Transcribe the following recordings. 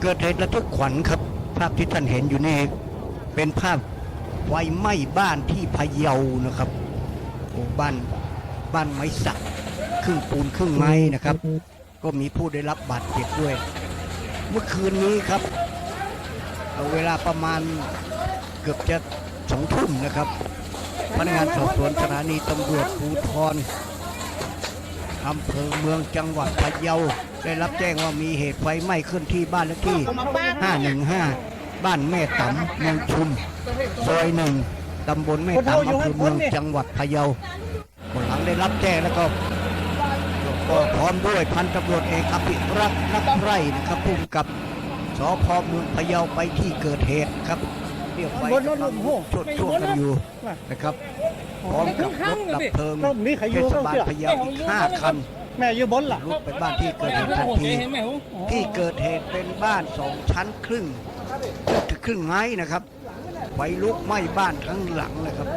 เกิดเหตุระทึกขวัญครับ ภาพที่ท่านเห็นอยู่นี่เป็นภาพไฟไหม้บ้านที่พะเยานะครับโอ้บ้านบ้านไม้สักครึ่งปูนครึ่งไม้นะครับ ก็มีผู้ได้รับบาดเจ็บด้วย เมื่อคืนนี้ครับเวลาประมาณเกือบจะสองทุ่มนะครับพนักงานสอบสวนสถานีตำรวจภูธรอำเภอเมืองจังหวัดพะเยา ได้รับแจ้งว่ามีเหตุไฟไหม้ขึ้นที่บ้านเลขที่ 515 บ้านแม่ตำเมืองชุมซอยหนึ่งตำบลแม่ตำอำเภอเมืองจังหวัดพะเยาคนหลังได้รับแจ้งแล้วก็ก็พร้อมด้วยพันตำรวจเอกอภิรักษ์นักไร่นะครับพุ่มกับสพเมืองพะเยาไปที่เกิดเหตุครับเรียกไฟกำลังชดช่วงกันอยู่นะครับพร้อมกับรถดับเพลิงก็มีใครอเทศบาลพะเยาอีกห้าคัน แม่อยู่บนล่ะ ลุกไปบ้านที่เกิดเหตุทันทีที่เกิดเหตุเป็นบ้านสองชั้นครึ่งเกือบจะครึ่งไม้นะครับไฟลุกไหม้บ้านทั้งหลังเลยครับ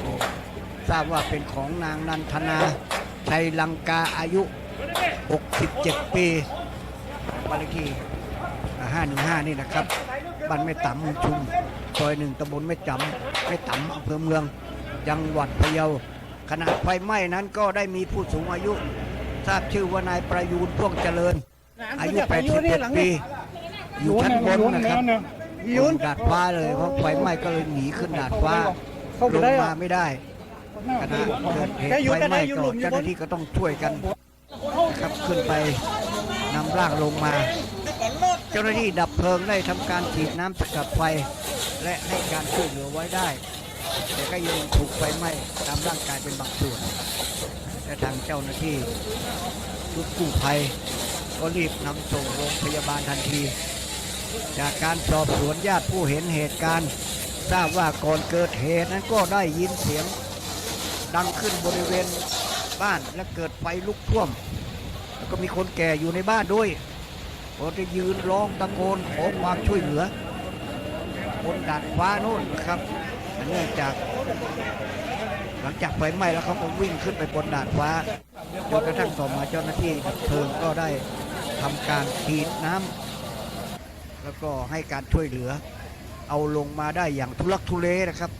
โอ้ทราบว่าเป็นของนางนันทนาชัยลังกาอายุ 67 ปีบ้านเลขที่ 515 นี่นะครับบ้านแม่ตำเมืองชุมซอยหนึ่งตำบลแม่จำแม่ตำอำเภอเมือง จังหวัดพะเยาขณะไฟไหม้นั้นก็ได้มีผู้สูงอายุ ทราบชื่อว่านายประยูนพ่วงเจริญ อายุ87ปี อยู่ชั้นบนนะครับยุนบนดาดฟ้าเลยเพราะไฟไหม้ก็เลยหนีขึ้นดาดฟ้าเข้าไปลงได้มาอะไม่ได้ขณะเกิดเหตุแกอยู่ไฟกันไหม้ได้อยู่ก็หลุมอยู่เจ้าหน้าที่ก็ต้องช่วยกันนะครับขึ้นไปนำร่างลงมา เจ้าหน้าที่ดับเพลิงได้ทำการฉีดน้ำสกัดไฟ และให้การช่วยเหลือไว้ได้ แต่ก็ยังถูกไฟไหม้ตามร่างกายเป็นบางส่วน และทางเจ้าหน้าที่ชุดกู้ภัย ก็รีบนำส่งโรงพยาบาลทันที จากการสอบสวนญาติผู้เห็นเหตุการณ์ ทราบว่าก่อนเกิดเหตุนั้นก็ได้ยินเสียง ดังขึ้นบริเวณบ้านและเกิดไฟลุกท่วม แล้วก็มีคนแก่อยู่ในบ้านด้วยก็จะยืนร้องตะโกนขอความช่วยเหลือ บนดาดฟ้าโน่นนะครับเนื่องจาก หลังจากไฟไหม้แล้วเขาก็วิ่งขึ้นไปบนดาดฟ้าจนกระทั่งต่อมาเจ้าหน้าที่ดับเพลิงก็ได้ทำการฉีดน้ำแล้วก็ให้การช่วยเหลือ เอาลงมาได้อย่างทุลักทุเลนะครับ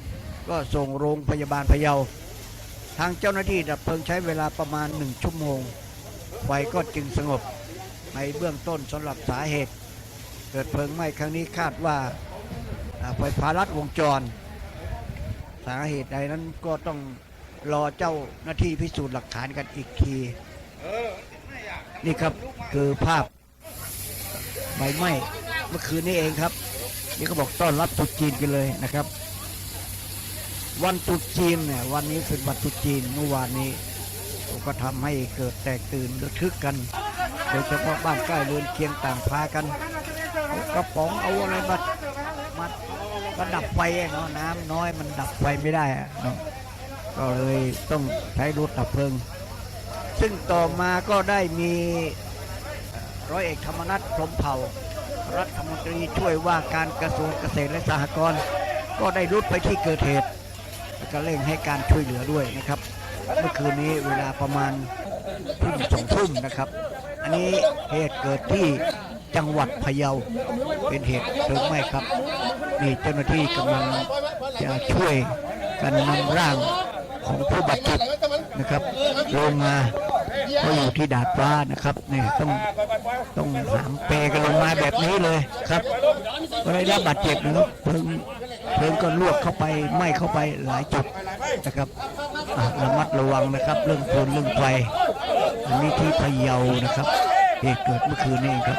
ก็ส่งโรงพยาบาลพะเยา ทางเจ้าหน้าที่ดับเพลิงใช้เวลาประมาณหนึ่งชั่วโมง ไฟก็จึงสงบในเบื้องต้นสำหรับสาเหตุ เกิดเพลิงไหม้ครั้งนี้คาดว่าอ่าไฟฟ้ารัดวงจร สาเหตุใดนั้นก็ต้องรอเจ้าหน้าที่พิสูจน์หลักฐานกันอีกที นี่ครับคือภาพใบไหม้เมื่อคืนนี้เองครับ นี่เขาบอกต้อนรับตุษจีนกันเลยนะครับ วันตุษจีนเนี่ยวันนี้เป็นวันตรุษจีนเมื่อวานนี้ก็ทำให้เกิดแตกตื่นระทึกกัน โดยเฉพาะบ้านใกล้เรือนเคียงต่างพากันเอากระป๋องเอาอะไรมา มาดับไฟอะเนาะน้ำน้อยมันดับไฟไม่ได้อะเนาะก็เลยต้องใช้รถดับเพลิง ซึ่งต่อมาก็ได้มีร้อยเอกธรรมนัฐพรหมเผ่า รัฐมนตรีช่วยว่าการกระทรวงเกษตรและสหกรณ์ก็ได้รุดไปที่เกิดเหตุแล้วก็เร่งให้การช่วยเหลือด้วยนะครับ เมื่อคืนนี้เวลาประมาณทุ่มสองทุ่มนะครับ อันนี้เหตุเกิดที่ จังหวัดพะเยาเป็นเหตุเพลิงไหม้ครับนี่เจ้าหน้าที่กำลังจะช่วยกันนำร่างของผู้บาดเจ็บนะครับลงมาก็อยู่ที่ดาดฟ้านะครับนี่ต้องต้องหามเปกันลงมาแบบนี้เลยครับก็ได้รับบาดเจ็บนะครับเพลิงเพลิงก็ลวกเข้าไปไหม้เข้าไปหลายจุดนะครับระมัดระวังนะครับ เรื่องเพลเรื่องไฟอันนี้ที่พะเยานะครับเหตุเกิดเมื่อคืนนี้เองครับ